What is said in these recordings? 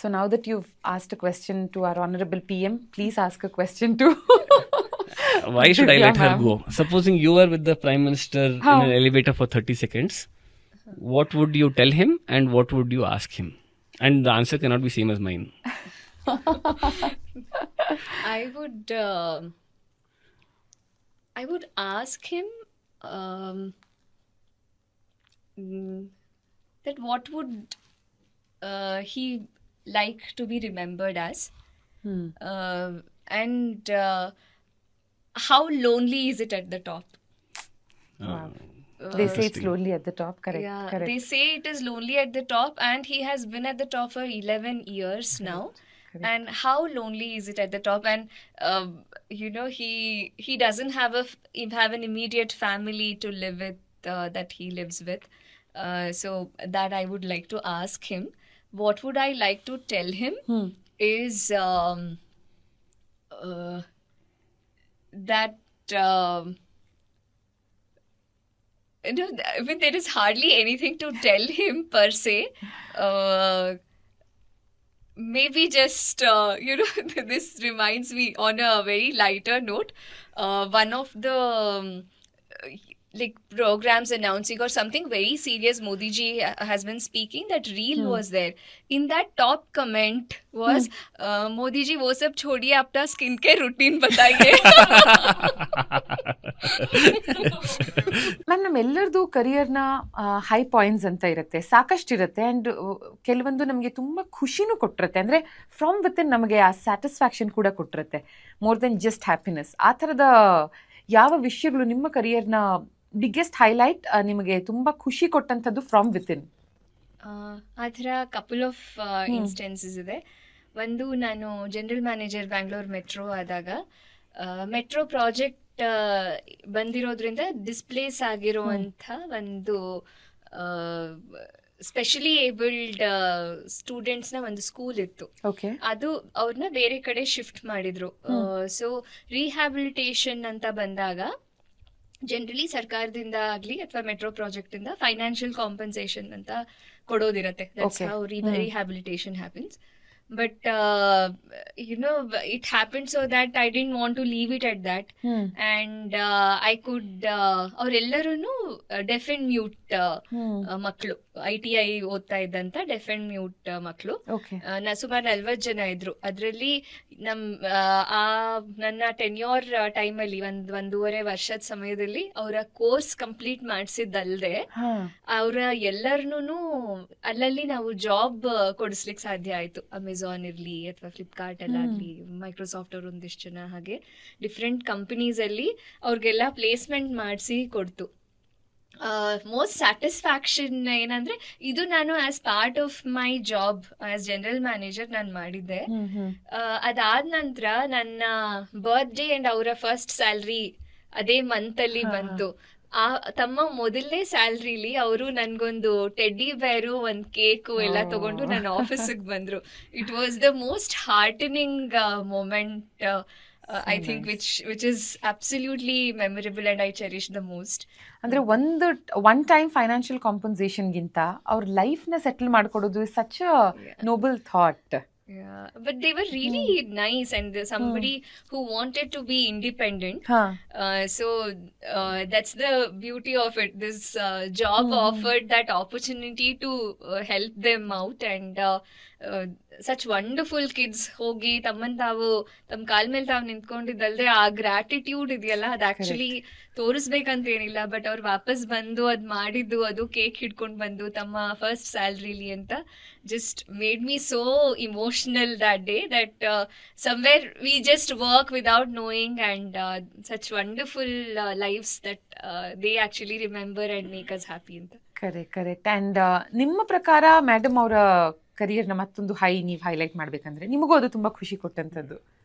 So now that you've asked a question to our honorable PM, please ask a question to. Why should I let her go? Supposing you were with the Prime Minister How? in an elevator for 30 seconds, what would you tell him and what would you ask him? And the answer cannot be same as mine. I would um I would ask him um, mm, that what would uh, he like to be remembered as, Hmm. uh, and uh, how lonely is it at the top? Wow. Uh, They say it's lonely at the top. Correct. yeah, correct. they say it is lonely at the top, and he has been at the top for 11 years now. correct. And how lonely is it at the top? And um, you know, he he doesn't have a have an immediate family to live with uh, that he lives with. Uh, so that I would like to ask him. What would I like to tell him Hmm. is um, uh, that. Um, you know, I mean, there is hardly anything to tell him per se. Uh, maybe just, uh, you know, this reminds me on a very lighter note. Uh, one of the um, like programs announcing or something very serious modi ji has been speaking that reel hmm. was there in that top comment was hmm. uh, modi ji wo sab chhodiye apna skin care routine bataiye ma'am ನಮ್ಮೆಲ್ಲರದು ಕರಿಯರ್ನ high points ಅಂತ ಇರುತ್ತೆ ಸಾಕಷ್ಟು ಇರುತ್ತೆ and ಕೆಲವೊಂದು ನಮಗೆ ತುಂಬ ಖುಷಿನೂ ಕೊಟ್ಟಿರುತ್ತೆ ಅಂದರೆ from within ನಮಗೆ ಆ ಸ್ಯಾಟಿಸ್ಫ್ಯಾಕ್ಷನ್ ಕೂಡ ಕೊಟ್ಟಿರುತ್ತೆ ಮೋರ್ ದೆನ್ ಜಸ್ಟ್ ಹ್ಯಾಪಿನೆಸ್ ಆ ಥರದ ಯಾವ ವಿಷಯಗಳು ನಿಮ್ಮ ಕರಿಯರ್ನ ಬಿಗ್ಗೆಸ್ಟ್ ಹೈಲೈಟ್ ನಿಮಗೆ ತುಂಬಾ ಖುಷಿ ಕೊಟ್ಟಂಥದ್ದು ಫ್ರಮ್ ವಿತಿನ್ ಆ ಥರ ಕಪಲ್ ಆಫ್ ಇನ್ಸ್ಟೆನ್ಸಸ್ ಇದೆ. ಒಂದು ನಾನು ಜನರಲ್ ಮ್ಯಾನೇಜರ್ ಬ್ಯಾಂಗ್ಳೂರ್ ಮೆಟ್ರೋ ಆದಾಗ ಮೆಟ್ರೋ ಪ್ರಾಜೆಕ್ಟ್ ಬಂದಿರೋದ್ರಿಂದ ಡಿಸ್ಪ್ಲೇಸ್ ಆಗಿರುವಂಥ ಒಂದು ಸ್ಪೆಷಲಿ ಏಬಲ್ಡ್ ಸ್ಟೂಡೆಂಟ್ಸ್ನ ಒಂದು ಸ್ಕೂಲ್ ಇತ್ತು. ಅದು ಅವ್ರನ್ನ ಬೇರೆ ಕಡೆ ಶಿಫ್ಟ್ ಮಾಡಿದ್ರು. ಸೊ ರಿಹ್ಯಾಬಿಲಿಟೇಷನ್ ಅಂತ ಬಂದಾಗ ಜನರಲಿ ಸರ್ಕಾರದಿಂದ ಆಗ್ಲಿ ಅಥವಾ ಮೆಟ್ರೋ ಪ್ರಾಜೆಕ್ಟ್ ಇಂದ ಫೈನಾನ್ಷಿಯಲ್ ಕಾಂಪನ್ಸೇಷನ್ ಅಂತ ಕೊಡೋದಿರತ್ತೆ. Rehabilitation happens but you know it happen so that I didn't want to leave it at that and I could ಅವರೆಲ್ಲರೂ ಡೆಫ್ ಅಂಡ್ ಮ್ಯೂಟ್ ಮಕ್ಕಳು. ಐ ಟಿ ಐ ಓದ್ತಾ ಇದ್ದಂತ deaf and mute ಮಕ್ಕಳು ನಾ ಸುಮಾರು ನಲ್ವತ್ತು ಜನ ಇದ್ರು. ಅದರಲ್ಲಿ ನಮ್ ಆ, ನನ್ನ ಟೆನ್ಯೂರ್ ಟೈಮಲ್ಲಿ ಒಂದ್ ಒಂದೂವರೆ ವರ್ಷದ ಸಮಯದಲ್ಲಿ ಅವರ ಕೋರ್ಸ್ ಕಂಪ್ಲೀಟ್ ಮಾಡಿಸಿದ್ದಲ್ದೆ ಅವರ ಎಲ್ಲರನ್ನೂ ಅಲ್ಲಲ್ಲಿ ನಾವು ಜಾಬ್ ಕೊಡಿಸ್ಲಿಕ್ಕೆ ಸಾಧ್ಯ ಆಯ್ತು. ಅಮೆಝಾನ್ ಇರ್ಲಿ ಅಥವಾ ಫ್ಲಿಪ್ಕಾರ್ಟ್ ಅಲ್ಲಾಗ್ಲಿ ಮೈಕ್ರೋಸಾಫ್ಟ್ ಅವ್ರ ಒಂದಿಷ್ಟು ಜನ ಹಾಗೆ ಡಿಫ್ರೆಂಟ್ ಕಂಪನೀಸ್ ಅಲ್ಲಿ ಅವ್ರಿಗೆಲ್ಲ ಪ್ಲೇಸ್ಮೆಂಟ್ ಮಾಡಿಸಿ ಕೊಡ್ತು. ಮೋಸ್ಟ್ ಸ್ಯಾಟಿಸ್ಫ್ಯಾಕ್ಷನ್ ಏನಂದ್ರೆ ಇದು ನಾನು as part of my job as general manager ನಾನು ಮಾಡಿದ್ದೆ ಅದಾದ ನಂತರ ನನ್ನ ಬರ್ತ್ಡೇ ಅಂಡ್ ಅವರ ಫಸ್ಟ್ ಸ್ಯಾಲ್ರಿ ಅದೇ ಮಂತ್ ಅಲ್ಲಿ. ಬಂತು ಆ ತಮ್ಮ ಮೊದಲನೇ ಸ್ಯಾಲ್ರಿಲಿ ಅವರು ನನ್ಗೊಂದು ಟೆಡ್ಡಿ ಬೇರು ಒಂದ್ ಕೇಕು ಎಲ್ಲ. ತಗೊಂಡು ನನ್ನ ಆಫೀಸಿಗೆ ಬಂದ್ರು it was the most heartening moment I think. Which which is absolutely memorable and I cherish the most ಅಂದ್ರೆ ಒಂದು ಒನ್ ಟೈಮ್ ಫೈನಾನ್ಷಿಯಲ್ ಕಾಂಪನ್ಸೇಷನ್ಗಿಂತ ಅವ್ರ ಲೈಫ್ನ settle ಮಾಡ್ಕೊಡೋದು such noble thought Yeah, but they were really nice and there's somebody who wanted to be independent. ಹಾ Uh, so uh, that's the beauty of it. This uh, job offered that opportunity to uh, help them out and uh, uh, such wonderful kids ಹೋಗಿ ತಮ್ಮನ್ ತಾವು ತಮ್ಮ ಕಾಲ್ ಮೇಲೆ ತಾವು ನಿಂತ್ಕೊಂಡಿದ್ದಲ್ದೆ ಆ gratitude ಇದೆಯಲ್ಲ ಅದು ಆಕ್ಚುಲಿ ತೋರಿಸ್ಬೇಕಂತ ಏನಿಲ್ಲ ಬಟ್ ಅವ್ರು ವಾಪಸ್ ಬಂದು ಅದು ಮಾಡಿದ್ದು, ಅದು ಕೇಕ್ ಹಿಡ್ಕೊಂಡು ಬಂದು ತಮ್ಮ ಫಸ್ಟ್ ಸ್ಯಾಲ್ರಿಲಿ ಅಂತ just made me so emotional that day that somewhere we just work without knowing and such wonderful lives that they actually remember and make us happy ಅಂತ. ಕರೆಕ್ಟ್ ಕರೆಕ್ಟ್ ಅಂಡ್ ನಿಮ್ಮ ಪ್ರಕಾರ madam ಅವರ ಕರಿಯರ್ನ ಮತ್ತೊಂದು high ನೀವು highlight ಮಾಡಬೇಕಂದ್ರೆ ನಿಮಗೂ ಅದು ತುಂಬಾ ಖುಷಿ ಕೊಟ್ಟಂತದ್ದು. ಹಾಂ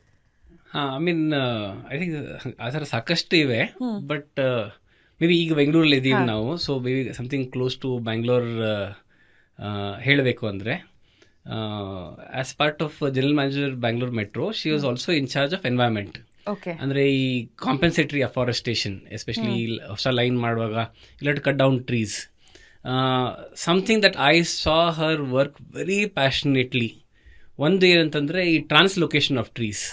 ಐ ಮೀನ್ ಐ ಥಿಂಕ್ ಆ ಥರ ಸಾಕಷ್ಟು ಇವೆ. ಬಟ್ ಮೇ ಬಿ ಈಗ ಬೆಂಗಳೂರಲ್ಲಿ ಇದ್ದೀವಿ. ನಾವು so may be something close to Bangalore ಹೇಳಬೇಕು ಅಂದರೆ as part of general manager Bangalore metro she was also in charge of environment okay ಅಂದರೆ ಈ ಕಾಂಪೆನ್ಸೇಟರಿ ಅಫಾರೆಸ್ಟೇಷನ್ ಎಸ್ಪೆಷಲಿ ಹೊಸ ಲೈನ್ ಮಾಡುವಾಗ ಇಲ್ಲ to cut down trees something that I saw her work very passionately ಒಂದು ಏನಂತಂದರೆ ಈ translocation of trees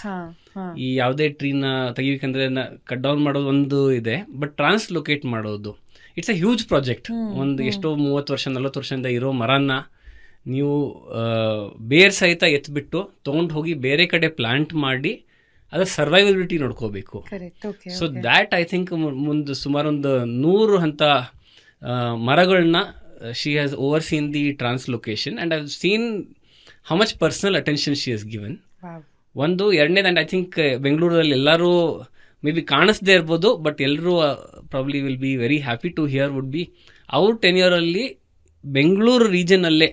ಈ ಯಾವುದೇ ಟ್ರೀನ ತೆಗಿಬೇಕಂದ್ರೆ ಕಟ್ ಡೌನ್ ಮಾಡೋದು ಒಂದು ಇದೆ ಬಟ್ ಟ್ರಾನ್ಸ್ಲೊಕೇಟ್ ಮಾಡೋದು. ಇಟ್ಸ್ ಎ ಹ್ಯೂಜ್ ಪ್ರಾಜೆಕ್ಟ್ ಒಂದು ಎಷ್ಟೋ ಮೂವತ್ತು ವರ್ಷ ನಲ್ವತ್ತು ವರ್ಷದಿಂದ ಇರೋ ಮರನ ನೀವು ಬೇರ್ ಸಹಿತ ಎತ್ಬಿಟ್ಟು ತೊಗೊಂಡು ಹೋಗಿ ಬೇರೆ ಕಡೆ ಪ್ಲಾಂಟ್ ಮಾಡಿ ಅದರ ಸರ್ವೈವಬಿಲಿಟಿ ನೋಡ್ಕೋಬೇಕು. ಸೊ ದ್ಯಾಟ್ ಐ ಥಿಂಕ್ ಮುಂದೆ ಸುಮಾರು ಒಂದು ನೂರು ಅಂತ ಮರಗಳನ್ನ she has overseen the translocation and I seen how much personal attention she has given ಒಂದು ಎರಡನೇದು ಆ್ಯಂಡ್ ಐ ಥಿಂಕ್ ಬೆಂಗಳೂರಲ್ಲಿ ಎಲ್ಲರೂ ಮೇ ಬಿ ಕಾಣಿಸ್ದೇ ಇರ್ಬೋದು ಬಟ್ ಎಲ್ಲರೂ probably will be very happy to hear would be ಅವ್ರ ಟೆನ್ಯೂರಲ್ಲಿ ಬೆಂಗಳೂರು ರೀಜನಲ್ಲೇ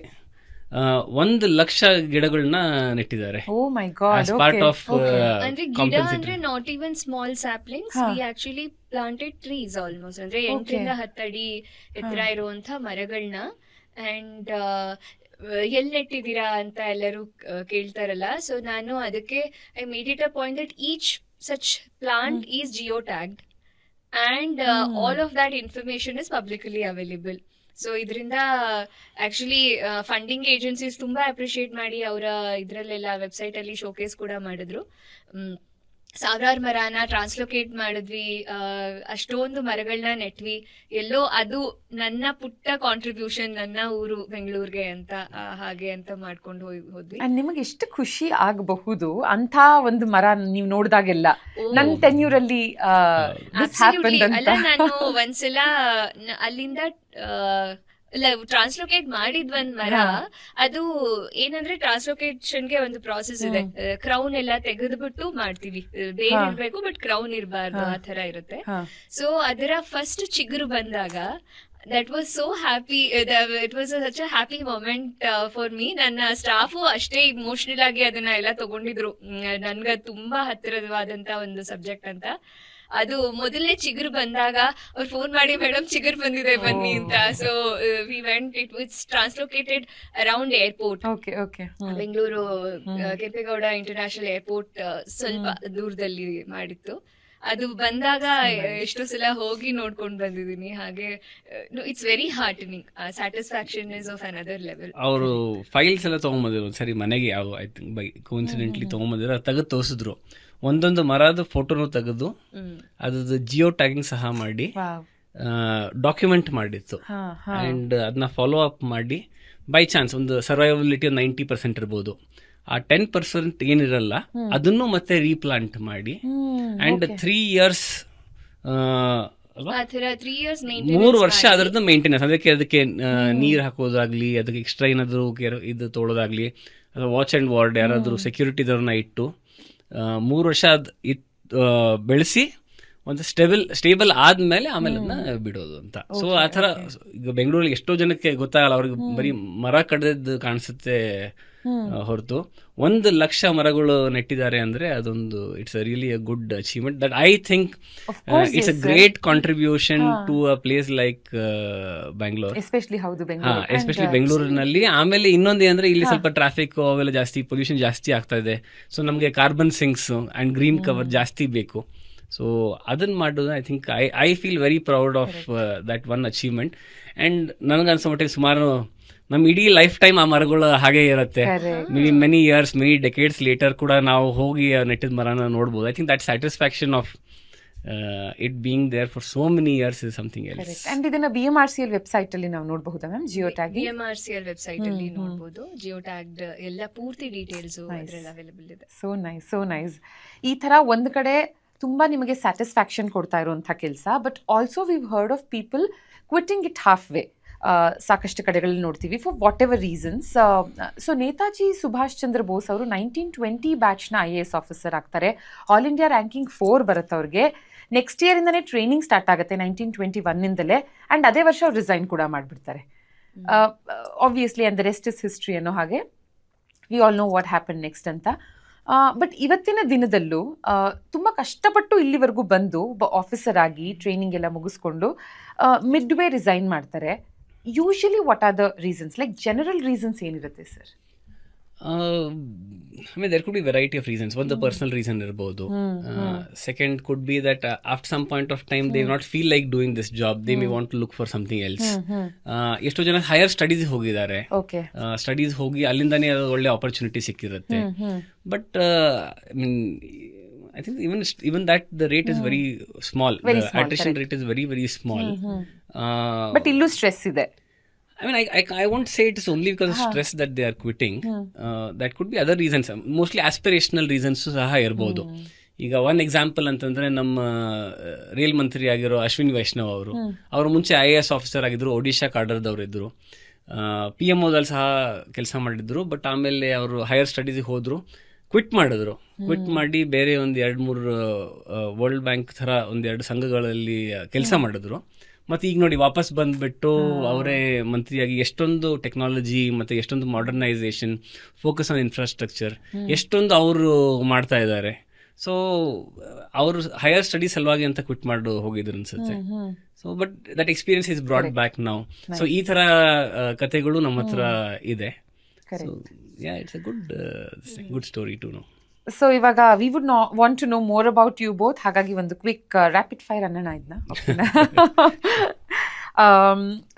ಒಂದು ಲಕ್ಷ ಗಿಡಗಳನ್ನ ನೆಟ್ಟಿದ್ದಾರೆ. ಓ my god as part of ಅಂದ್ರೆ ಗಿಡ ಅಂದ್ರೆ not even small saplings. We actually planted trees almost ಅಂದ್ರೆ ಎಂಟರಿಂದ ಹತ್ತಡಿ ಎತ್ತರ ಇರುವಂತಹ ಮರಗಳನ್ನ ಅಂಡ್ ಎಲ್ ನೆಟ್ಟಿದ್ದೀರಾ ಅಂತ ಎಲ್ಲರೂ ಕೇಳ್ತಾರಲ್ಲ. ಸೊ ನಾನು ಅದಕ್ಕೆ I made it a point that each such plant is geo tagged and. All of that information is publicly available so ಇದರಿಂದ ಆಕ್ಚುಲಿ ಫಂಡಿಂಗ್ ಏಜೆನ್ಸೀಸ್ ತುಂಬಾ ಅಪ್ರಿಷಿಯೇಟ್ ಮಾಡಿ ಅವರ ಇದರಲ್ಲೆಲ್ಲ ವೆಬ್ಸೈಟ್ ಅಲ್ಲಿ ಶೋಕೇಸ್ ಕೂಡ ಮಾಡಿದ್ರು. ಸಾವಿರಾರು ಮರನ ಟ್ರಾನ್ಸ್ಲೊಕೇಟ್ ಮಾಡಿದ್ವಿ ಅಷ್ಟೊಂದು ಮರಗಳನ್ನ ನೆಟ್ವಿ ಎಲ್ಲೋ ಅದು ನನ್ನ ಪುಟ್ಟ ಕಾಂಟ್ರಿಬ್ಯೂಷನ್ ನನ್ನ ಊರು ಬೆಂಗಳೂರಿಗೆ ಅಂತ ಹಾಗೆ ಅಂತ ಮಾಡ್ಕೊಂಡು ಹೋಗಿ ಹೋದ್ವಿ ನಿಮಗೆ ಎಷ್ಟು ಖುಷಿ ಆಗಬಹುದು ಅಂತ ಒಂದು ಮರ ನೀವು ನೋಡಿದಾಗೆಲ್ಲ. ನನ್ನ ತೆನ್ಯೂರಲ್ಲಿ Absolutely. ಅಲ್ಲ ನಾನು ಒಂದ್ಸಲ ಅಲ್ಲಿಂದ ಟ್ರಾನ್ಸ್ಲೋಕೇಟ್ ಮಾಡಿದ್ ಒಂದ್ ಮರ. ಅದು ಏನಂದ್ರೆ ಟ್ರಾನ್ಸ್ಲೋಕೇಶನ್ಗೆ ಒಂದು ಪ್ರಾಸೆಸ್ ಇದೆ. ಕ್ರೌನ್ ಎಲ್ಲ ತೆಗೆದ್ಬಿಟ್ಟು ಮಾಡ್ತೀವಿ. ಬೇರೆ. ಇರ್ಬೇಕು ಬಟ್ ಕ್ರೌನ್ ಇರಬಾರ್ದು ಆ ತರ ಇರುತ್ತೆ. ಸೊ ಅದರ ಫಸ್ಟ್ ಚಿಗುರು ಬಂದಾಗ that was so happy it was such a happy moment for me ನನ್ನ ಸ್ಟಾಫು ಅಷ್ಟೇ ಇಮೋಷನಲ್ ಆಗಿ ಅದನ್ನ ಎಲ್ಲ ತಗೊಂಡಿದ್ರು. ನನ್ಗ ತುಂಬಾ ಹತ್ತಿರವಾದಂತ ಒಂದು ಸಬ್ಜೆಕ್ಟ್ ಅಂತ. ಅದು ಮೊದಲನೇ ಚಿಗುರು ಬಂದಾಗ ಅವ್ರು ಫೋನ್ ಮಾಡಿ ಮೇಡಮ್ ಚಿಗುರು ಬಂದಿದೆ ಬನ್ನಿ ಅಂತ. So we went it it's translocated around airport okay okay Bengaluru. Kempegowda international airport ಸ್ವಲ್ಪ ದೂರದಲ್ಲಿ ಮಾಡಿತ್ತು. ಅದು ಬಂದಾಗ ಎಷ್ಟೋ ಸಲ ಹೋಗಿ ನೋಡ್ಕೊಂಡು ಬಂದಿದ್ದೀನಿ. ಹಾಗೆ it's very heartening satisfaction is of another level ಅವರು ಫೈಲ್ಸ್ ಎಲ್ಲ ತಗೊಂಬಂದಿದ್ರು. ಸರಿ ಮನೆಗೆ ಯಾವ ಐ ಥಿಂಕ್ ಬೈ ಕೋಇನ್ಸಿಡೆಂಟ್ಲಿ ತಗೊಂಬಂದಿದ್ರು. ಅದು ತೆಗೆದು ತೋರಿಸಿದ್ರು. ಒಂದೊಂದು ಮರದ ಫೋಟೋನು ತೆಗೆದು ಅದ್ರದ್ದು ಜಿಯೋ ಟ್ಯಾಗಿಂಗ್ ಸಹ ಮಾಡಿ ಡಾಕ್ಯುಮೆಂಟ್ ಮಾಡಿತ್ತು. ಅಂಡ್ ಅದನ್ನ ಫಾಲೋ ಅಪ್ ಮಾಡಿ ಬೈ ಚಾನ್ಸ್ ಒಂದು ಸರ್ವೈವಬಿಲಿಟಿ ನೈಂಟಿ ಪರ್ಸೆಂಟ್ ಇರ್ಬೋದು. ಆ ಟೆನ್ ಪರ್ಸೆಂಟ್ ಏನಿರಲ್ಲ ಅದನ್ನು ಮತ್ತೆ ರೀಪ್ಲಾಂಟ್ ಮಾಡಿ. ಅಂಡ್ ತ್ರೀ ಇಯರ್ಸ್ ಮೂರು ವರ್ಷ ಅದರದ್ದು ಮೇಂಟೆನೆನ್ಸ್ ಅದಕ್ಕೆ ಅದಕ್ಕೆ ನೀರು ಹಾಕೋದಾಗ್ಲಿ ಅದಕ್ಕೆ ಎಕ್ಸ್ಟ್ರಾ ಏನಾದರೂ ಇದು ತೊಗೊಳೋದಾಗ್ಲಿ ಅಥವಾ ವಾಚ್ ಅಂಡ್ ವಾರ್ಡ್ ಯಾರಾದರೂ ಸೆಕ್ಯೂರಿಟಿದವ್ರನ್ನ ಇಟ್ಟು ಮೂರು ವರ್ಷ ಅದು ಇತ್ ಬೆಳೆಸಿ ಒಂದು ಸ್ಟೇಬಲ್ ಸ್ಟೇಬಲ್ ಆದ್ಮೇಲೆ ಆಮೇಲೆ ಅದನ್ನ ಬಿಡೋದು ಅಂತ. ಸೊ ಆ ಥರ ಈಗ ಬೆಂಗಳೂರಲ್ಲಿ ಎಷ್ಟೋ ಜನಕ್ಕೆ ಗೊತ್ತಾಗಲ್ಲ ಅವ್ರಿಗೆ ಬರೀ ಮರ ಕಡ್ದದ್ದು ಕಾಣಿಸುತ್ತೆ ಹೊರತು. ಒಂದು ಲಕ್ಷ ಮರಗಳು ನೆಟ್ಟಿದ್ದಾರೆ ಅಂದ್ರೆ ಅದೊಂದು it's really a good achievement that I think it's a. Great contribution to a place like Bangalore especially ಹೌದು ಎಸ್ಪೆಷಲಿ ಬೆಂಗಳೂರಿನಲ್ಲಿ ಆಮೇಲೆ ಇನ್ನೊಂದು ಏನಂದ್ರೆ ಇಲ್ಲಿ ಸ್ವಲ್ಪ ಟ್ರಾಫಿಕ್ ಅವೆಲ್ಲ ಜಾಸ್ತಿ ಪೊಲ್ಯೂಷನ್ ಜಾಸ್ತಿ ಆಗ್ತಾ ಇದೆ. ಸೊ ನಮಗೆ carbon sinks and green cover ಜಾಸ್ತಿ ಬೇಕು. ಸೊ ಅದನ್ನ ಮಾಡೋದು I think I I feel very proud of that one achievement and ನನಗನ್ಸೋ ಮಟ್ಟಿಗೆ ಸುಮಾರು ನಮ್ಮ ಇಡೀ ಲೈಫ್ ಟೈಮ್ ಆ ಮರಗಳು ಹಾಗೆ ಇರುತ್ತೆ. Many years many decades later ಕೂಡ ನಾವು ಹೋಗಿ ನೆಟ್ಟಿದ ಮರನ ನೋಡ್ಬೋದು. I think that satisfaction of it being there for so many years is something else and ಇದನ್ನ B M R C L website ಅಲ್ಲಿ ನಾವು ನೋಡಬಹುದಾ ma'am geo B ಟ್ಯಾಗಿ M R C L website ಅಲ್ಲಿ ನೋಡಬಹುದು ಜಿಯೋ ಟ್ಯಾಗ್ ಎಲ್ಲ ಪೂರ್ತಿ details ಅದ್ರಲ್ಲಿ available ಇದೆ. ಸೋ ನೈಸ್ ಸೋ ನೈಸ್ ಈ ತರ ಒಂದು ಕಡೆ ತುಂಬಾ ನಿಮಗೆ ಸ್ಯಾಟಿಸ್ಫ್ಯಾಕ್ಷನ್ ಕೊಡ್ತಾ ಇರುವಂತಹ ಕೆಲಸ but also we've heard of people quitting it halfway ಸಾಕಷ್ಟು ಕಡೆಗಳಲ್ಲಿ ನೋಡ್ತೀವಿ. For whatever reasons so Netaji Subhash Chandra Bose ಅವರು ನೈನ್ಟೀನ್ ಟ್ವೆಂಟಿ ಬ್ಯಾಚ್ನ ಐ ಎ ಎಸ್ ಆಫೀಸರ್ ಆಗ್ತಾರೆ. ಆಲ್ ಇಂಡಿಯಾ ರ್ಯಾಂಕಿಂಗ್ ಫೋರ್ ಬರುತ್ತೆ ಅವ್ರಿಗೆ. ನೆಕ್ಸ್ಟ್ ಇಯರಿಂದನೇ ಟ್ರೈನಿಂಗ್ ಸ್ಟಾರ್ಟ್ ಆಗುತ್ತೆ ನೈನ್ಟೀನ್ ಟ್ವೆಂಟಿ ಒನ್ನಿಂದಲೇ ಆ್ಯಂಡ್ ಅದೇ ವರ್ಷ ಅವ್ರು ರಿಸೈನ್ ಕೂಡ ಮಾಡಿಬಿಡ್ತಾರೆ. Obviously and the rest is history ಅನ್ನೋ ಹಾಗೆ. We all know what happen next ಅಂತ. ಬಟ್ ಇವತ್ತಿನ ದಿನದಲ್ಲೂ ತುಂಬ ಕಷ್ಟಪಟ್ಟು ಇಲ್ಲಿವರೆಗೂ ಬಂದು ಒಬ್ಬ ಆಫೀಸರ್ ಆಗಿ ಟ್ರೈನಿಂಗ್ ಎಲ್ಲ ಮುಗಿಸ್ಕೊಂಡು ಮಿಡ್ ವೇ ರಿಸೈನ್ ಮಾಡ್ತಾರೆ. Usually what are the reasons like general reasons ಏನಿರುತ್ತೆ sir I mean there could be variety of reasons ಒಂದು ಪರ್ಸನಲ್ ರೀಸನ್ ಇರ್ಬೋದು second could be that after some point of time they not feel like doing this job they may want to look for something else ಎಷ್ಟೋ ಜನ higher studies ಹೋಗಿದ್ದಾರೆ. Okay studies ಹೋಗಿ ಅಲ್ಲಿಂದಾನೇ ಅದು ಒಳ್ಳೆ opportunity ಸಿಕ್ಕಿರುತ್ತೆ. But I mean I think even even that the rate is very small attrition rate is very very small but ಇಲ್ಲೂ stress ಇದೆ. I, I won't say it is only because of stress that they are quitting. Uh, that could be other reasons. Mostly aspirational reasons ಸಹ ಇರ್ಬೋದು. ಈಗ one example ಅಂತಂದ್ರೆ ನಮ್ಮ rail ಮಂತ್ರಿ ಆಗಿರೋ ಅಶ್ವಿನಿ ವೈಷ್ಣವ್ ಅವರು. ಅವರು ಮುಂಚೆ ಐ ಎ ಎಸ್ ಆಫೀಸರ್ ಆಗಿದ್ರು ಒಡಿಶಾ ಕಾಡರ್ದವ್ರು ಇದ್ರು. ಪಿ ಎಂ ಓದಲ್ಲಿ ಸಹ ಕೆಲಸ ಮಾಡಿದ್ರು ಬಟ್ ಆಮೇಲೆ ಅವರು ಹೈಯರ್ ಸ್ಟಡೀಸಿಗೆ ಹೋದ್ರು. ಕ್ವಿಟ್ ಮಾಡಿದ್ರು. ಕ್ವಿಟ್ ಮಾಡಿ ಬೇರೆ ಒಂದು ಎರಡು ಮೂರು ವರ್ಲ್ಡ್ ಬ್ಯಾಂಕ್ ಥರ ಒಂದೆರಡು ಸಂಘಗಳಲ್ಲಿ ಕೆಲಸ ಮಾಡಿದ್ರು. ಮತ್ತೆ ಈಗ ನೋಡಿ ವಾಪಸ್ ಬಂದ್ಬಿಟ್ಟು ಅವರೇ ಮಂತ್ರಿಯಾಗಿ ಎಷ್ಟೊಂದು ಟೆಕ್ನಾಲಜಿ ಮತ್ತೆ ಎಷ್ಟೊಂದು ಮಾಡರ್ನೈಸೇಷನ್ ಫೋಕಸ್ ಆನ್ ಇನ್ಫ್ರಾಸ್ಟ್ರಕ್ಚರ್ ಎಷ್ಟೊಂದು ಅವರು ಮಾಡ್ತಾ ಇದ್ದಾರೆ. ಸೊ ಅವರು ಹೈಯರ್ ಸ್ಟಡಿ ಸಲುವಾಗಿ ಅಂತ ಕ್ವಿಟ್ ಮಾಡಿ ಹೋಗಿದ್ರು ಅನ್ಸುತ್ತೆ. So but that experience is brought back ನಾವು ಸೊ ಈ ತರ ಕಥೆಗಳು ನಮ್ಮ ಹತ್ರ ಇದೆ. It's a good good story to know so ಇವಾಗ ವಿ ವುಡ್ ನಾ want to know more about you both ಹಾಗಾಗಿ ಒಂದು ಕ್ವಿಕ್ ರ್ಯಾಪಿಡ್ ಫೈರ್ ಅನ್ನೋಣ ಇದನ್ನ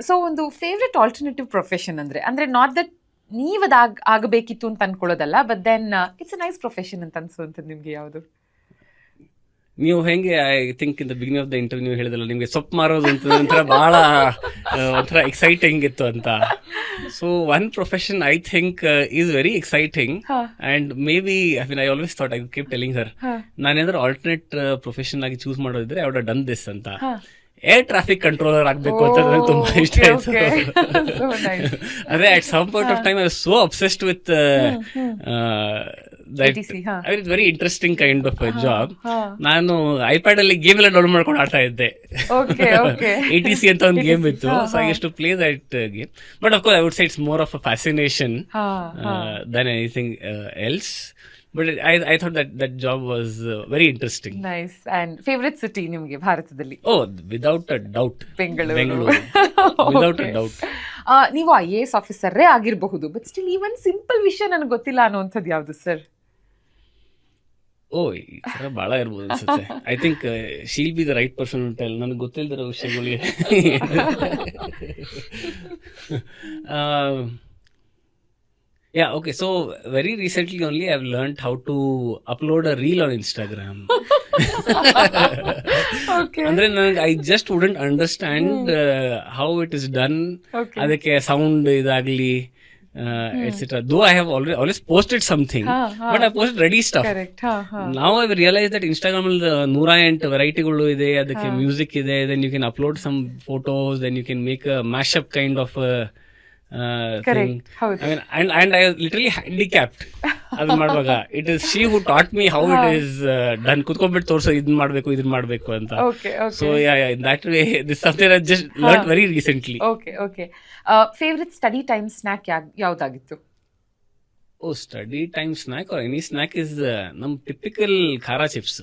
ಸೊ ಒಂದು ಫೇವ್ರೆಟ್ ಆಲ್ಟರ್ನೇಟಿವ್ ಪ್ರೊಫೆಷನ್ ಅಂದ್ರೆ ಅಂದ್ರೆ ನಾಟ್ ದಟ್ ನೀವದಾಗ, ಆಗಬೇಕಿತ್ತು ಅಂತ ಅನ್ಕೊಳ್ಳೋದಲ್ಲ but then it's a nice profession ಅಂತ ಅನ್ಸುವಂಥದ್ದು ನಿಮಗೆ ಯಾವುದು? ನೀವು ಹೆಂಗೆ I think in the beginning of the interview ಹೇಳಿದಲ್ಲ ನಿಮಗೆ ಸೊಪ್ಪು ಮಾರೋದು ಅಂತ ಒಂಥರ ಬಹಳ ಒಂಥರ ಎಕ್ಸೈಟಿಂಗ್ ಇತ್ತು ಅಂತ. So one profession I think is very exciting and maybe I mean I always thought I keep telling sir ನಾನೇನಾದ್ರೂ ಆಲ್ಟರ್ನೇಟ್ ಪ್ರೊಫೆಷನ್ ಆಗಿ ಚೂಸ್ ಮಾಡೋದಿದ್ರೆ ಐ ವುಡ್ ಡನ್ ದಿಸ್ ಅಂತ. ಏರ್ ಟ್ರಾಫಿಕ್ ಕಂಟ್ರೋಲರ್ ಆಗ್ಬೇಕು ಅಂತ ನನಗೆ ತುಂಬಾ ಇಷ್ಟ ಆಯ್ತು. ಅದೇ at some point of time I so obsessed with it's very interesting kind of job ನಾನು ಐಪ್ಯಾಡ್ ಅಲ್ಲಿ ಗೇಮ್ ಎಲ್ಲ ಡೌನ್ಲೋಡ್ ಮಾಡ್ಕೊಂಡು ಆಡ್ತಾ ಇದ್ದೆ. ಎ ಟಿ ಸಿ ಅಂತ ಒಂದು ಗೇಮ್ ಇತ್ತು. ಹಾ, ಸೊ ಐ ಎಷ್ಟು play that game but of course I would say it's more of a fascination than anything else but I I thought that that job was very interesting nice and favourite city ನಿಮಗೆ ಭಾರತದಲ್ಲಿ? ಓ without a doubt Bengaluru. Bengaluru without a. Doubt ನೀವು I A S ಆಫೀಸರೇ ಆಗಿರಬಹುದು but still ಈ ಒಂದು simple ವಿಷಯ ನನಗೆ ಗೊತ್ತಿಲ್ಲ ಅನ್ನುವಂಥದ್ದು ಯಾವುದು ಸರ್ ಓ ಈ ಥರ ಭಾಳ ಇರ್ಬೋದು ಅನ್ಸುತ್ತೆ. I think she'll be the right person tell ನನಗೆ ಗೊತ್ತಿಲ್ಲದಿರೋ ವಿಷಯಗಳಿಗೆ. Yeah okay so very recently only I learn how to upload a reel on Instagram okay ಅಂದ್ರೆ ನನಗೆ I just wouldn't understand how it is done Okay. ಅದಕ್ಕೆ sound ಇದಾಗ್ಲಿ etcetera though I have already always posted something ಹಾ, ಹಾ. But I post ready stuff correct ಹಾ ಹಾ ನಾವು I realise that Instagram ಅಲ್ಲಿ ನೂರ ಎಂಟು ವೆರೈಟಿಗಳು ಇದೆ ಅದಕ್ಕೆ ಮ್ಯೂಸಿಕ್ ಇದೆ then you can upload some photos then you can make a mashup kind and and I literally handicapped ಅದು ಮಾಡುವಾಗ. It is she who taught me how. It is done ಕುತ್ಕೊಂಡ್ಬಿಟ್ಟು ತೋರ್ಸೋ ಇದನ್ನ ಮಾಡ್ಬೇಕು ಇದನ್ನ ಮಾಡ್ಬೇಕು ಅಂತ. So yeah that way this something I just learn very recently okay okay favourite study time snack ಯಾವ್ದಾಗಿತ್ತು? O study time snack or any snack is ನಮ್ typical khara chips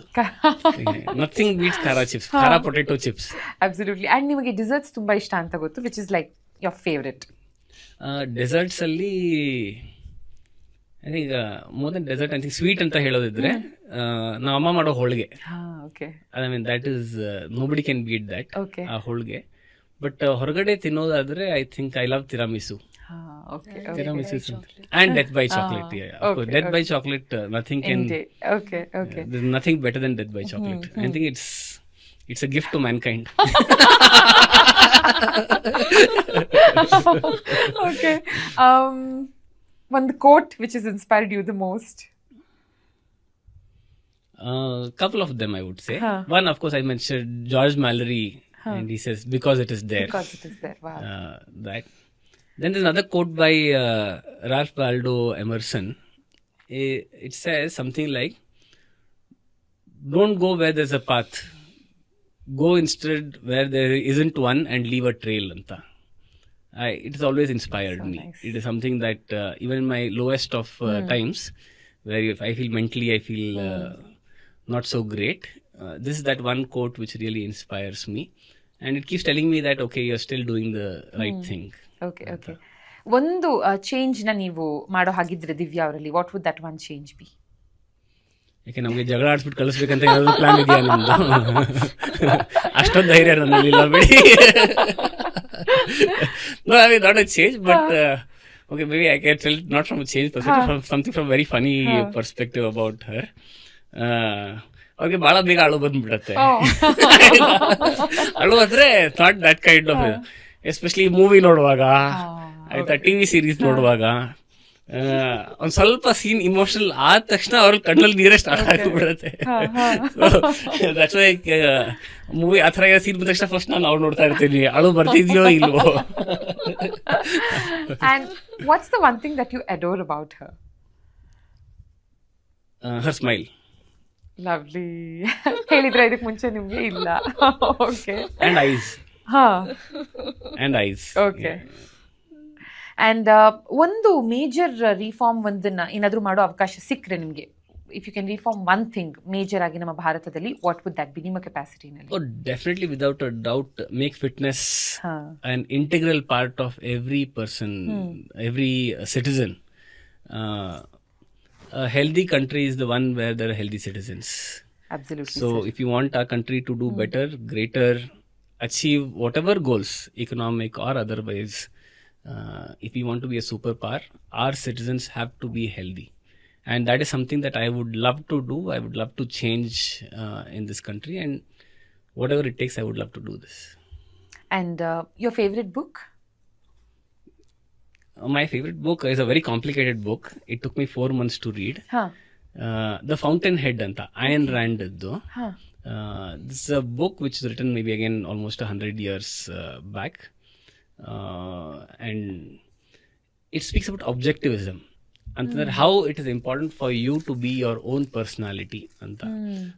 nothing beats khara chips khara potato chips absolutely and ನಿಮಗೆ desserts ತುಂಬಾ ಇಷ್ಟ ಅಂತ ಗೊತ್ತು which is like your favourite desserts ಅಲ್ಲಿ ಈಗ more than dessert ಅಂತ sweet ಅಂತ ಹೇಳೋದಿದ್ರೆ ಆ, ನಮ್ಮ ಅಮ್ಮ ಮಾಡೋ ಹೋಳಿಗೆ. I mean that is nobody can beat that. ಆ ಹೋಳಿಗೆ. ಬಟ್ ಹೊರಗಡೆ ತಿನ್ನೋದಾದ್ರೆ I think I love tiramisu and death by chocolate death by chocolate nothing can okay better than death by than I think Chocolate. it's a gift to mankind. Okay. Um one the quote which has inspired you the most? A uh, couple of them i would say. Huh. one of course i mentioned george mallory huh. and he says because it is there. Because it is there. Wow. Uh, that then there's another quote by uh, ralph waldo emerson. It, it says something like don't go where there's a path. Go instead where there isn't one and leave a trail." Anta. I, it is always inspired So me. nice. It is something that uh, even in my lowest of uh, times, where if I feel mentally, I feel uh, not so great. Uh, this is that one quote which really inspires me, and it keeps telling me that okay, you're still doing the right thing. Okay okay ಒಂದು ಚೇಂಜ್ನ ನೀವು ಮಾಡೋ ಹಾಗಿದ್ರೆ ದಿವ್ಯಾ ಅವರಲ್ಲಿ what would that one change be ಯಾಕೆ ನಮಗೆ ಜಗಳ ಆಡ್ಸ್ಬಿಟ್ಟು ಕಳಿಸ್ಬೇಕಂತ ಏನಾದ್ರು ಪ್ಲಾನ್ ಇದೆಯಾ ನಮ್ದು? ಅಷ್ಟೊಂದು ಧೈರ್ಯ ನನ್ನಲ್ಲಿ ಇಲ್ಲ ಬಿಡಿ. ದೊಡ್ಡ I not a change but okay maybe I can tell not from change perspective from something from very funny perspective about her ಅವ್ರಿಗೆ ಭಾಳ ಬೇಗ ಅಳು ಬಂದ್ಬಿಡತ್ತೆ. ಅಳು ಅಂದ್ರೆ not that kind of especially movie ನೋಡುವಾಗ ಆಯ್ತಾ ಟಿವಿ ಸೀರೀಸ್ ನೋಡುವಾಗ ಒಂದ್ ಸ್ವಲ್ಪ ಸೀನ್ ಇಮೋಷನಲ್ ಆದ ತಕ್ಷಣ ಅವ್ರ ಕಣ್ಣಲ್ಲಿ ನೀರೇ ಸ್ಟಾರ್ಟ್ ಆಗಿಬಿಡುತ್ತೆ. ಮೂವಿ ಆ ಥರ ಸೀನ್ ಬಂದ ತಕ್ಷಣ ಫಸ್ಟ್ ನಾನು ಅವ್ರು ನೋಡ್ತಾ ಇರ್ತೀನಿ. ಅಳು ಬರ್ತಿದ್ಯೋ ಇಲ್ವೋ? And what's the one thing that you adore about her her smile lovely ಹೇಳಿದ್ರೆ ಇದಕ್ಕೆ ಮುಂಚೆ ನಿಮ್ಗೆ ಇಲ್ಲ. ಓಕೆ ಅಂಡ್ ಐಸ್ ಹಾ. And eyes okay and uh, ಒಂದು ಮೇಜರ್ ರಿಫಾರ್ಮ್ uh, ಒಂದನ್ನ ಏನಾದರೂ ಮಾಡೋ ಅವಕಾಶ ಸಿಕ್ಕರೆ ನಿಮಗೆ. If you can reform one thing major ಆಗಿ ನಮ್ಮ ಭಾರತದಲ್ಲಿ ವಾಟ್ ವುಡ್ ದಟ್ ಬಿ ನಿಮ್ಮ capacity definitely without a doubt make fitness and integral part of every person every citizen healthy country is the one where there healthy citizens Absolutely, so, sir. if you want our country to do hmm. better, greater, achieve whatever goals, economic or otherwise, whatever goals, economic or otherwise, uh, if we want to be a superpower, our citizens have to be healthy. And that is something that I would love to do. I would love to change uh, in this country. And whatever it takes, I would love to do this. And your favourite book my favorite book is a very complicated book. It took me four months to read. ಹಾ Uh, the Fountainhead anta Ayn Rand iddu. ಹಾ Uh, this is a book which is written maybe again almost a hundred years Uh, back, uh, and it speaks about objectivism. ಅಂತಂದ್ರೆ how it is important for you to be your own personality ಅಂತ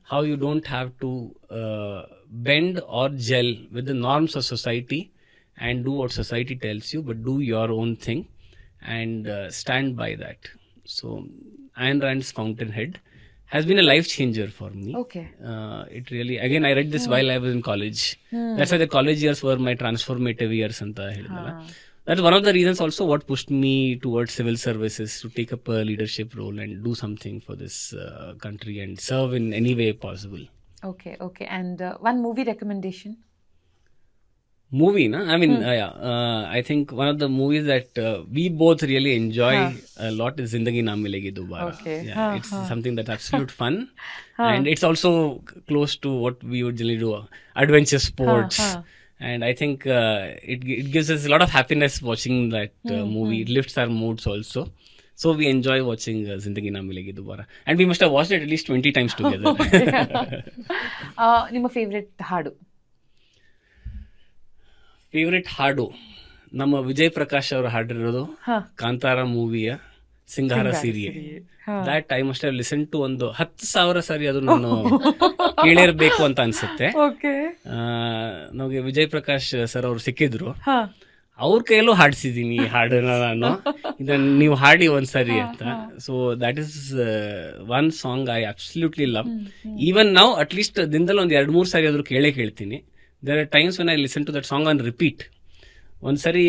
how you don't have to uh, bend or gel with the norms of society and do what society tells you but do your own thing and uh, stand by that so Ayn Rand's Fountainhead has been a life changer for me okay uh, it really again i read this while i was in college that's why the college years were my transformative years anta ಹೇಳಿದ್ನಲ್ಲ. that's one of the reasons also what pushed me towards civil services to take up a leadership role and do something for this uh, country and serve in any way possible okay okay and one movie recommendation movie na? i mean uh, yeah, uh, i think one of the movies that uh, we both really enjoy a lot is zindagi na milegi dobara Okay. yeah, it's something that's absolute fun and it's also c- close to what we would generally do uh, adventure sports and i think uh, it, gi- it gives us a lot of happiness watching that uh, movie it lifts our moods also so we enjoy watching uh, zindagi na milegi dobara and we must have watched it at least 20 times together ನಿಮ್ಮ favourite ಹಾಡು favourite ಹಾಡು. ನಮ್ಮ ವಿಜಯ್ ಪ್ರಕಾಶ್ ಅವರು ಹಾಡಿರೋದು. Kantara ಮೂವಿಯ Singara Siriye. That must have listen to ಒಂದು ಹತ್ತು ಸಾವಿರ ಸರಿ ಅದು ನಾನು ಕೇಳಿರ್ಬೇಕು ಅಂತ ಅನ್ಸುತ್ತೆ. ನಮಗೆ ವಿಜಯ್ ಪ್ರಕಾಶ್ ಸರ್ ಅವ್ರು ಸಿಕ್ಕಿದ್ರು. ಅವ್ರ ಕೈಯಲ್ಲೂ ಹಾಡಿಸಿದೀನಿ ಈ ಹಾಡನ್ನ ನಾನು. ಇದನ್ನ ನೀವು ಹಾಡಿ ಒಂದ್ಸರಿ ಅಂತ. So that is one song I absolutely love even ನಾವು ಅಟ್ಲೀಸ್ಟ್ ದಿನದಲ್ಲಿ ಒಂದ್ ಎರಡ್ ಮೂರ್ ಸಾರಿ ಆದ್ರೂ ಕೇಳೇ ಕೇಳ್ತೀನಿ. There are times when I listen to that song on repeat ಒಂದ್ಸರಿ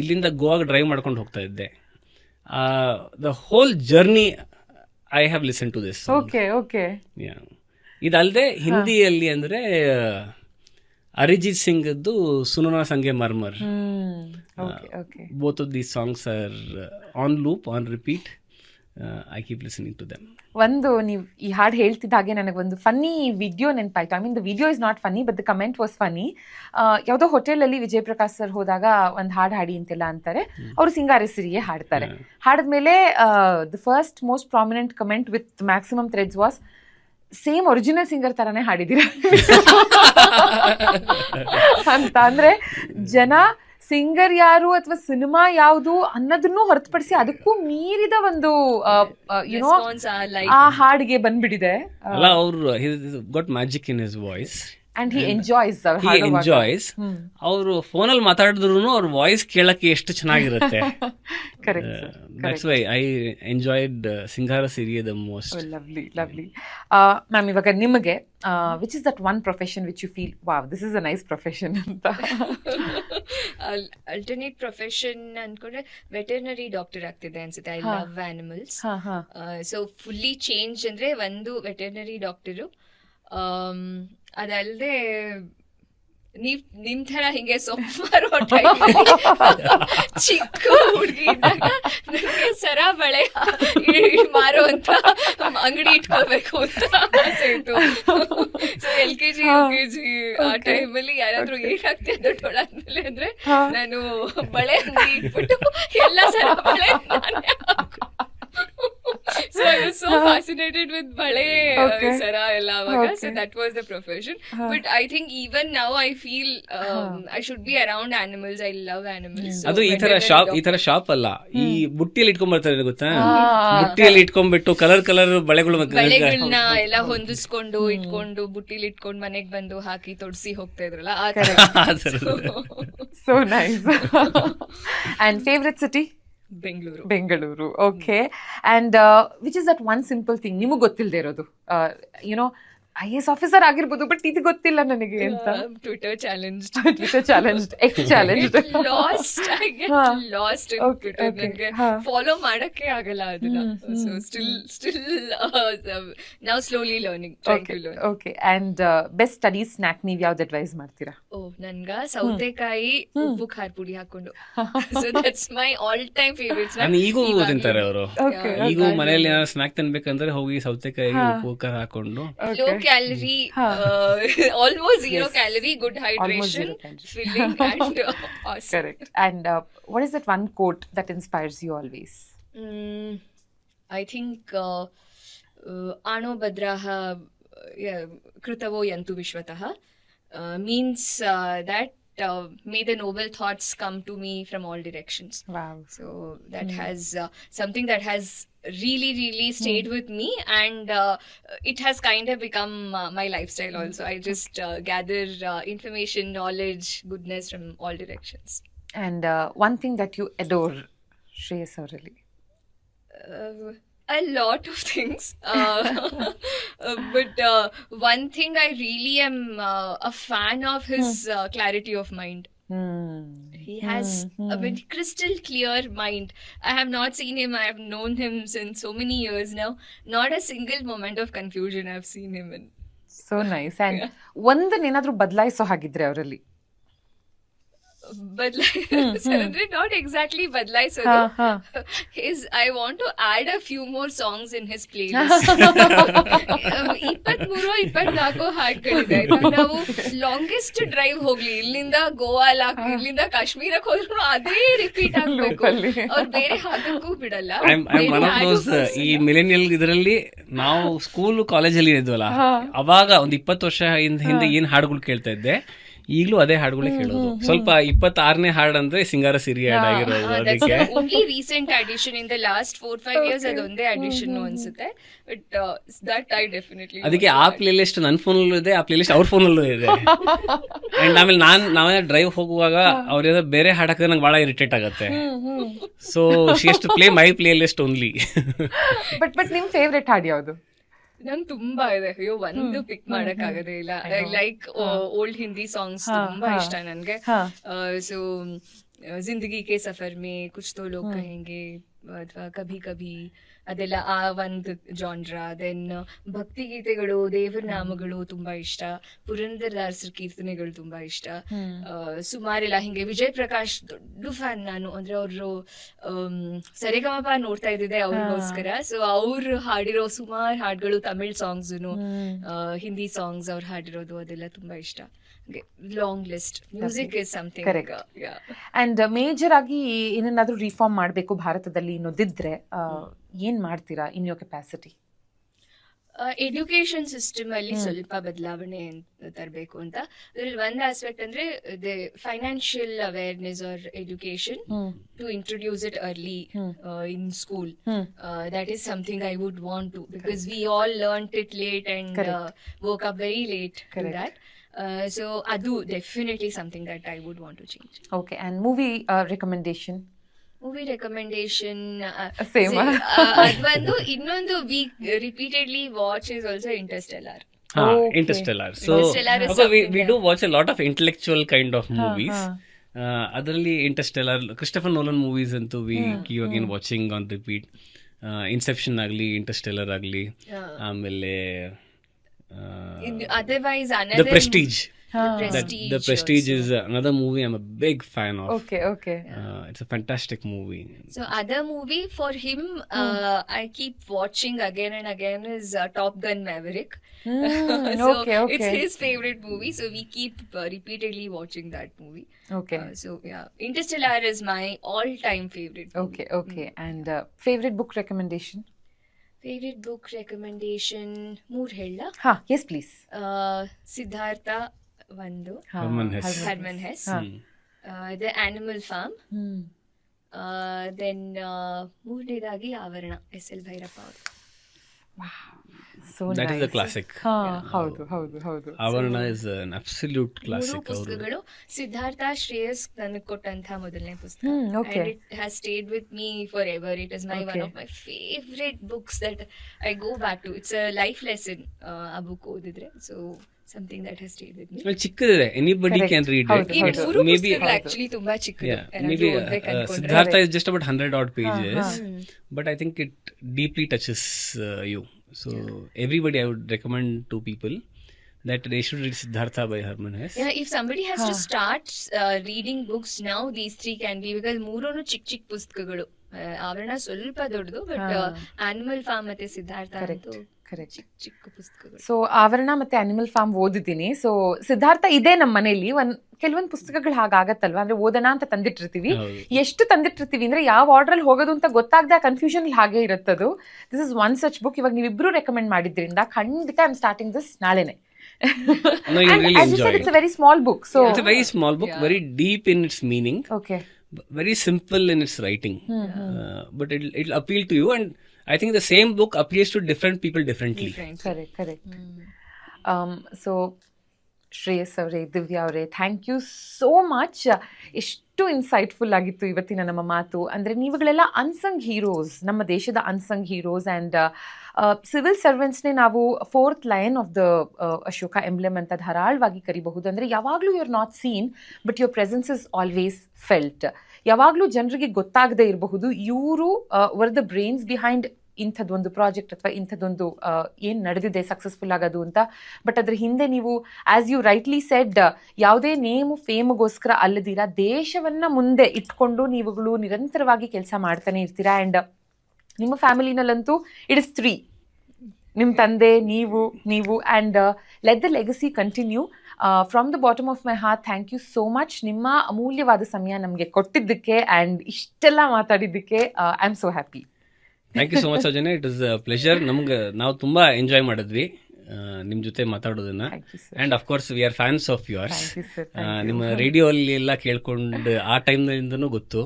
ಇಲ್ಲಿಂದ ಗೋವಾಗ ಡ್ರೈವ್ ಮಾಡ್ಕೊಂಡು ಹೋಗ್ತಾ ಇದ್ದೆ. The whole journey I have listen to this okay okay ಇದಲ್ಲದೆ ಹಿಂದಿಯಲ್ಲಿ ಅಂದರೆ ಅರಿಜಿತ್ ಅರಿಜಿತ್ ಸಿಂಗ್ದು ಸುನನಾ Sange Marmar. Both of these songs are on loop on uh, on keep listening to them. ಒಂದು ನೀವು ಈ ಹಾಡು ಹೇಳ್ತಿದ್ದ ಹಾಗೆ ನನಗೆ ಒಂದು ಫನ್ನಿ ವಿಡಿಯೋ ನೆನಪಾಯ್ತು. I mean the video is not funny but the comment was funny ಯಾವುದೋ ಹೋಟೆಲಲ್ಲಿ ವಿಜಯ್ ಪ್ರಕಾಶ್ ಸರ್ ಹೋದಾಗ ಒಂದು ಹಾಡು ಹಾಡಿ ಅಂತೆಲ್ಲ ಅಂತಾರೆ. ಅವರು ಸಿಂಗಾರ ಸಿರಿಗೆ ಹಾಡ್ತಾರೆ ಹಾಡಿದ್ಮೇಲೆ the first most prominent comment with maximum threads was same original singer ತರಾನೇ ಹಾಡಿದ್ದೀರಾ ಅಂತ ಅಂದ್ರೆ ಜನ ಸಿಂಗರ್ ಯಾರು ಅಥವಾ ಸಿನಿಮಾ ಯಾವುದು ಅನ್ನೋದನ್ನು ಹೊರತುಪಡಿಸಿ ಅದಕ್ಕೂ ಮೀರಿದ ಒಂದು ಯುನೋ ಆ ಹಾಡಿಗೆ ಬಂದ್ಬಿಟ್ಟಿದೆ. ಅಲ್ಲ ಅವ್ರು got magic in his voice and he enjoys he enjoys ಅವರು ಫೋನಲ್ಲಿ ಮಾತಾಡಿದ್ರು ಅವ್ರ ವಾಯ್ಸ್ ಕೇಳಕ್ಕೆ ಎಷ್ಟು ಚೆನ್ನಾಗಿರುತ್ತೆ. Correct that's why I enjoyed ಸಿಂಗಾರ ಸಿರಿಯ the most lovely lovely ma'am Uh, ಇವಾಗ ನಿಮಗೆ which is that one profession which you feel wow this is a nice profession ಅಂತ. ಅಲ್ಟರ್ನೇಟ್ ಪ್ರೊಫೆಷನ್ ಅನ್ಕೊಂಡ್ರೆ ವೆಟರ್ನರಿ ಡಾಕ್ಟರ್ ಆಗ್ತಿದೆ ಅನ್ಸುತ್ತೆ. I love animals so fully change ಅಂದ್ರೆ ಒಂದು veterinary doctor ಅದಲ್ಲದೆ ನೀವ್ ನಿಮ್ ತರ ಹಿಂಗೆ ಸೊಪ್ಪು ಚಿಕ್ಕ ಹುಡುಗಿ ನನಗೆ ಸರ ಬಳೆ ಮಾರೋ ಅಂತ ಅಂಗಡಿ ಇಟ್ಕೋಬೇಕು ಅಂತ ಆಸೆ ಇತ್ತು so L K G L K G ಆ. ಟೈಮಲ್ಲಿ ಯಾರಾದ್ರೂ ಏನಾಗ್ತಿದೆ ದೊಡ್ಡೋಳಾದ್ಮೇಲೆ ಅಂದ್ರೆ ನಾನು ಬಳೆ ಅಂಗಡಿ ಇಟ್ಬಿಟ್ಟು ಎಲ್ಲ ಸರ ಬಳೆ so I was so fascinated with ಬಳೆ ಸರ ಎಲ್ಲ ಅವಾಗ so that was the profession but I think even now I feel I should be around animals I love animals ಅದು ಈ ತರ ಶಾಪ್ ಈ ತರ ಶಾಪ್ ಅಲ್ಲ. ಈ ಬುಟ್ಟಿಯಲ್ಲಿ ಇಟ್ಕೊಂಡ್ ಬರ್ತಾರೆ ಗೊತ್ತಾ? ಬುಟ್ಟಿಯಲ್ಲಿ ಇಟ್ಕೊಂಡ್ಬಿಟ್ಟು ಕಲರ್ ಕಲರ್ ಬಳೆಗಳು ಬಳೆಗಳನ್ನ ಎಲ್ಲ ಹೊಂದಿಸ್ಕೊಂಡು ಇಟ್ಕೊಂಡು ಬುಟ್ಟಿಲಿ ಇಟ್ಕೊಂಡು ಮನೆಗ್ ಬಂದು ಹಾಕಿ ತೊಡ್ಸಿ ಹೋಗ್ತಾ ಇದ್ರಲ್ಲ ಆ ತರ so nice and favourite city Bengaluru. Bengaluru. Okay and which is that one simple thing ನಿಮಗೆ ಗೊತ್ತಿಲ್ಲದೆ ಇರೋದು. You know I S officer ಆಗಿರ್ಬೋದು ಬಟ್ ಇದು ಗೊತ್ತಿಲ್ಲ ನನಗೆ ಅಂತ. Twitter challenge Twitter challenge X challenge last. Last Twitter ನನಗೆ ಫಾಲೋ ಮಾಡಕ್ಕೆ ಆಗಲ್ಲ ಅದನ್ನ. ಸೊ ಸ್ಟಿಲ್ ಸ್ಟಿಲ್ ನಾವು slowly learning okay and best study snack ನೀವು ಯಾವ್ದು ಅಡ್ವೈಸ್ ಮಾಡ್ತೀರಾ? ಓ ನನ್ಗ ಸೌತೆಕಾಯಿ ಉಪ್ಪು ಖಾರ ಪುಡಿ ಹಾಕೊಂಡು. So that's my all time favourites ನಾನು ಈಗೂ ತಿಂತಾರೆ ಅವರು. ಈಗೂ ಮನೇಲಿ ಏನಾದ್ರು ಸ್ನಾಕ್ ತಿನ್ಬೇಕಂದ್ರೆ ಹೋಗಿ ಸೌತೆಕಾಯಿ ಉಪ್ಪು ಖಾರ ಹಾಕೊಂಡು. Low Okay. ಕ್ಯಾಲರಿ ಹಾ. Almost zero Yes. Calorie good hydration zero calorie. Filling and correct and what is that one quote that inspires you always I think ಆಣೋ ಭದ್ರಾಹ ಕೃತವೋ ಯಂತು ವಿಶ್ವತಃ means uh, may the noble thoughts come to me from all directions. Wow. So that mm. has uh, something that has really, really hmm. stayed mm. with me and uh, it has kind of become uh, my lifestyle hmm. also. I just uh, gather uh, information, knowledge, goodness from all directions. And one thing that you adore, Shreyas Aureli? A lot of things, uh, uh, but uh, one thing I really am uh, a fan of his uh, clarity of mind. He has a very crystal clear mind. I have not seen him, I have known him since so many years now. Not a single moment of confusion I've seen him in. nice nice and ಒಂದನ್ನೇನಾದ್ರೂ ಬದಲಾಯಿಸೋ ಹಾಗಿದ್ರೆ ಅವರಲ್ಲಿ But not exactly ಬದಲಾಯಿಸೋದು. exactly I want to add a few more songs in his play. ಇಪ್ಪತ್ಮೂರು ಇಪ್ಪತ್ನಾಲ್ಕು ಹಾಡ್ಗಳಿದೆ ನಾವು longest drive ಹೋಗ್ಲಿ ಇಲ್ಲಿಂದ Goa lock ಇಲ್ಲಿಂದ ಕಾಶ್ಮೀರಕ್ಕೆ ಹೋದ್ರು ಅದೇ ರಿಪೀಟ್ ಆಗ್ಬೇಕು. ಅವ್ರು ಬೇರೆ ಹಾಡಕ್ಕೂ ಬಿಡಲ್ಲ. ಈ ಮಿಲೆನಿಯಲ್ ಇದರಲ್ಲಿ ನಾವು ಸ್ಕೂಲ್ ಕಾಲೇಜಲ್ಲಿ ಇದ್ವಲ್ಲ ಅವಾಗ ಒಂದ್ ಇಪ್ಪತ್ತು ವರ್ಷ ಹಿಂದ್- ಹಿಂದೆ ಏನ್ ಹಾಡುಗಳು ಕೇಳ್ತಾ ಇದ್ದೆ ಈಗಲೂ ಅದೇ ಹಾಡುಗಳೇ ಕೇಳೋದು. ಸ್ವಲ್ಪ ಇಪ್ಪತ್ತಾರನೇ ಹಾಡ್ ಅಂದ್ರೆ ಸಿಂಗಾರ ಸಿರಿ ಹಾಡ್ ಆಗಿರೋದು ಅದಕ್ಕೆ. Only recent addition in the last four five years ಅದೊಂದೇ ಅಡಿಷನ್ ಅನ್ಸುತ್ತೆ. ಬಟ್ ದಟ್ ಐ ಡೆಫಿನೆಟ್ಲಿ ಅದಕ್ಕೆ ಆ ಪ್ಲೇ ಲಿಸ್ಟ್ ನನ್ನ ಫೋನಲ್ಲೂ ಇದೆ ಆ ಪ್ಲೇ ಲಿಸ್ಟ್ ಅವ್ರ ಫೋನಲ್ಲೂ ಇದೆ. ಅಂಡ್ ಆಮೇಲೆ ನಾನು ನಾವೇ ಡ್ರೈವ್ ಹೋಗುವಾಗ ಅವ್ರ ಬೇರೆ ಹಾಡ್ ಹಾಕಿದ್ರೆ ನಂಗೆ ಬಹಳ ಇರಿಟೇಟ್ ಆಗುತ್ತೆ. So she to play my play list only but but ನಿಮ್ ಫೇವ್ರೆಟ್ ಹಾಡ್ ಯಾವುದು? ನಂಗೆ ತುಂಬಾ ಇದೆ. ಅಯ್ಯೋ ಒಂದು ಪಿಕ್ ಮಾಡಕ್ ಆಗದೇ ಇಲ್ಲ. ಲೈಕ್ ಓಲ್ಡ್ ಹಿಂದಿ ಸಾಂಗ್ಸ್ ಹಾ, ತುಂಬಾ ಹಾ. ಇಷ್ಟ ನನ್ಗೆ. ಹಾ. ಸೊ ಜಿಂದಗಿ ಕೆ ಸಫರ್ ಮೇ ಕುಚ್ ತೋ ಲೋಗ್ ಕಹೆಂಗೆ ಅಥವಾ ಕಭಿ ಕಭಿ. ಅದೆಲ್ಲ ಆ ಒಂದು ಜಾನ್ರ ದೆನ್ ಭಕ್ತಿ ಗೀತೆಗಳು ದೇವರ ನಾಮಗಳು ತುಂಬಾ ಇಷ್ಟ. ಪುರಂದರದಾಸರ ಕೀರ್ತನೆಗಳು ತುಂಬಾ ಇಷ್ಟ. ಸುಮಾರೆಲ್ಲ ಹಿಂಗೆ ವಿಜಯ್ ಪ್ರಕಾಶ್ ದೊಡ್ಡ ಫ್ಯಾನ್ ನಾನು. ಅಂದ್ರೆ ಅವರು ಸರಿಗಮಪ ನೋಡ್ತಾ ಇದ್ದಿದ್ದೆ ಅವ್ರಿಗೋಸ್ಕರ. ಸೊ ಅವ್ರು ಹಾಡಿರೋ ಸುಮಾರು ಹಾಡುಗಳು ತಮಿಳ್ ಸಾಂಗ್ಸ್ ಹಿಂದಿ ಸಾಂಗ್ಸ್ ಅವ್ರು ಹಾಡಿರೋದು ಅದೆಲ್ಲ ತುಂಬಾ ಇಷ್ಟ. Long list music is something. And major ಆಗಿ ಏನನ್ನಾದ್ರೂ ರಿಫಾರ್ಮ್ ಮಾಡಬೇಕು ಭಾರತದಲ್ಲಿ ಅನ್ನೋದಿದ್ರೆ ಆ, ಏನ್ ಮಾಡ್ತೀರಾ in your capacity education system ಅಲ್ಲಿ ಸ್ವಲ್ಪ ಬದಲಾವಣೆ ತರಬೇಕು ಅಂತ. ಅದ್ರಲ್ಲಿ ಒಂದ್ ಆಸ್ಪೆಕ್ಟ್ ಅಂದ್ರೆ financial awareness or education to introduce it early school that in school. I would that is something I would learn it late and work up very late and uh, very late Correct. to that. I would want to change. Okay, and movie uh, recommendation? Movie recommendation same ಅದು Same. ಇನ್ನೊಂದು week repeatedly watch is also Interstellar ಹಾ Okay. Interstellar so Interstellar is we something, we yeah. Do watch a lot of intellectual kind of movies ಅದರಲ್ಲಿ Interstellar Christopher Nolan movies ಅಂತೂ we keep again watching on repeat Inception ಆಗಲಿ Interstellar ಆಗಲಿ ಆಮೇಲೆ Uh, otherwise, another. The Prestige. Huh. The Prestige, that, the Prestige also. is another movie I'm a big fan of. Okay, okay. Uh, it's a fantastic movie. So other movie for him, hmm. uh, I keep watching again and again is uh, Top Gun Maverick. Mm, so okay, okay. It's his favorite movie, so we keep uh, repeatedly watching that movie. Okay. Uh, so yeah, Interstellar is my all-time favorite. Movie. Okay, okay. Mm. And favorite book recommendation? ಮೂರ್ ಹೇಳ. ಹಾ S please Siddhartha ಒಂದು. Hermann Hesse. The Animal Farm then ಮೂರನೇದಾಗಿ ಆವರಣ S L Bhyrappa ಅವರು. That is a classic ಹೌದು ಹೌದು ಹೌದು. ಆವರಣ ಇಸ್ ಅನ್ ಅಬ್ಸಲ್ಯೂಟ್ ಕ್ಲಾಸಿಕ್ ಪುಸ್ತಕಗಳು ಸಿದ್ಧಾರ್ಥ ಶ್ರೇಯಸ್ ನನಗೆ ಕೊಟ್ಟಂತ ಮೊದಲನೇ ಪುಸ್ತಕ. It has stayed with me forever it is my one of my favourite books that I go back to it's a life lesson ಆ ಬುಕ್ ಓದಿದ್ರೆ. So something that has stayed with me ಚಿಕ್ಕದಿದೆ. Anybody can read it ಹೌದು. ಮೂರು may be actually ತುಂಬಾ ಚಿಕ್ಕದು. May be ಯಾರಾದ್ರೂ ಓದ್ಬೇಕು ಅನ್ಕೊಂಡ್ರೆ. Siddhartha is just about 100 odd pages but I think it deeply touches you so everybody, I would recommend to people that they should read Siddhartha by Herman Hesse. Yeah, if somebody has huh. to start uh, reading books now, these three can be because ಮೂರೂ ಚಿಕ್ಕ ಚಿಕ್ಕ ಪುಸ್ತಕಗಳು ಆವರಣ ಸ್ವಲ್ಪ ದೊಡ್ಡದು but. Animal form ಮತ್ತೆ Siddhartha correct. ಚಿಕ್ಕ ಚಿಕ್ಕ ಪುಸ್ತಕಗಳು. ಸೊ ಆವರಣ ಮತ್ತೆ ಅನಿಮಲ್ ಫಾರ್ಮ್ ಓದಿದ್ದೀನಿ. ಸೊ ಸಿದ್ಧಾರ್ಥ ಇದೆ ನಮ್ಮ ಮನೆಯಲ್ಲಿ ಒಂದ್ ಕೆಲವೊಂದು ಪುಸ್ತಕಗಳು ಹಾಗಾಗತ್ತಲ್ವಾ? ಅಂದ್ರೆ ಓದೋಣ ಅಂತ ತಂದಿಟ್ಟಿರ್ತೀವಿ. ಎಷ್ಟು ತಂದಿಟ್ಟಿರ್ತೀವಿ ಅಂದ್ರೆ ಯಾವ ಆರ್ಡರ್ ಅಲ್ಲಿ ಹೋಗೋದು ಅಂತ ಗೊತ್ತಾಗದೆ ಕನ್ಫ್ಯೂಷನ್ ಹಾಗೆ ಇರುತ್ತದು. This is one such book ಇವಾಗ ನೀವಿಬ್ರು ರೆಕಮೆಂಡ್ ಮಾಡಿದ್ರಿಂದ ಖಂಡಿತ ಐ ಆಮ್ ಸ್ಟಾರ್ಟಿಂಗ್ ದಿಸ್ ನಾಳೆನೆ. No, you really enjoy it. It's very small book so It's a very small book, very deep in its meaning, okay very very simple in its writing. It but it'll, it'll appeal to you, and I think the same book appeals to different people differently. Different. Correct correct so Shreyas ಅವರೇ ದಿವ್ಯಾ ಅವರೇ thank you so much ಎಷ್ಟು insightful ಆಗಿತ್ತು ಇವತ್ತಿನ ನಮ್ಮ ಮಾತು. ಅಂದರೆ ನೀವುಗಳೆಲ್ಲ unsung heroes ನಮ್ಮ ದೇಶದ ಅನ್ಸಂಗ್ ಹೀರೋಸ್ ಆ್ಯಂಡ್ ಸಿವಿಲ್ ಸರ್ವೆಂಟ್ಸ್ನೇ ನಾವು fourth line of the Ashoka emblem ಅಂತ ಧಾರಾಳವಾಗಿ ಕರಿಬಹುದು. ಅಂದರೆ ಯಾವಾಗಲೂ you are not seen but your presence is always felt ಯಾವಾಗಲೂ ಜನರಿಗೆ ಗೊತ್ತಾಗದೇ ಇರಬಹುದು. ಇವರು ವರ್ ದ ಬ್ರೈನ್ಸ್ ಬಿಹೈಂಡ್ ಇಂಥದ್ದೊಂದು ಪ್ರಾಜೆಕ್ಟ್ ಅಥವಾ ಇಂಥದ್ದೊಂದು ಏನು ನಡೆದಿದೆ ಸಕ್ಸಸ್ಫುಲ್ ಆಗೋದು ಅಂತ. ಬಟ್ ಅದ್ರ ಹಿಂದೆ ನೀವು ಆಸ್ ಯು ರೈಟ್ಲಿ ಸೆಡ್ ಯಾವುದೇ ನೇಮು ಫೇಮ್ಗೋಸ್ಕರ ಅಲ್ಲದಿರ, ದೇಶವನ್ನ ಮುಂದೆ ಇಟ್ಕೊಂಡು ನೀವುಗಳು ನಿರಂತರವಾಗಿ ಕೆಲಸ ಮಾಡ್ತಾನೆ ಇರ್ತೀರಾ? ಆ್ಯಂಡ್ ನಿಮ್ಮ ಫ್ಯಾಮಿಲಿನಲ್ಲಂತೂ ಇಟ್ ಇಸ್ ತ್ರೀ ನಿಮ್ಮ ತಂದೆ, ನೀವು ನೀವು and let the legacy continue from the bottom of my heart thank you so much ನಿಮ್ಮ ಅಮೂಲ್ಯವಾದ ಸಮಯ ನಮಗೆ ಕೊಟ್ಟಿದ್ದಕ್ಕೆ ಆ್ಯಂಡ್ ಇಷ್ಟೆಲ್ಲ ಮಾತಾಡಿದ್ದಕ್ಕೆ I am so happy thank you so much Soujanya it is pleasure ನಮ್ಗೆ ನಾವು ತುಂಬಾ ಎಂಜಾಯ್ ಮಾಡಿದ್ವಿ ನಿಮ್ಮ ನಿಮ್ ಜೊತೆ ಮಾತಾಡೋದನ್ನ. And of course we are fans of yours ನಿಮ್ಮ ರೇಡಿಯೋ ಅಲ್ಲಿ ಎಲ್ಲ ಕೇಳ್ಕೊಂಡು ಆ ಟೈಮ್ನಿಂದನೂ ಗೊತ್ತು.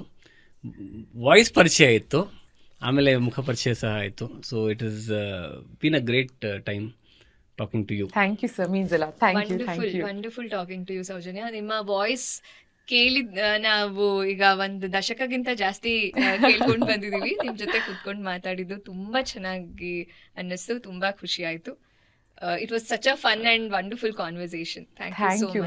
ವಾಯ್ಸ್ ಪರಿಚಯ ಇತ್ತು ಆಮೇಲೆ ಮುಖ ಪರಿಚಯ ಸಹ ಆಯಿತು. So it is been a great time talking to you thank you sir means ಎಲ್ಲ thank you thank wonderful you wonderful talking to you Soujanya ನಿಮ್ಮ ವಾಯ್ಸ್ ಕೇಳಿದ್ ನಾವು ಈಗ ಒಂದು ದಶಕಗಿಂತ ಜಾಸ್ತಿ ಕೇಳ್ಕೊಂಡು ಬಂದಿದೀವಿ. ನಿಮ್ ಜೊತೆ ಕುತ್ಕೊಂಡು ಮಾತಾಡಿದ್ದು ತುಂಬಾ ಚೆನ್ನಾಗಿ ಅನ್ನಿಸ್ತು ತುಂಬಾ ಖುಷಿ ಆಯ್ತು. It was such a fun and wonderful conversation thank you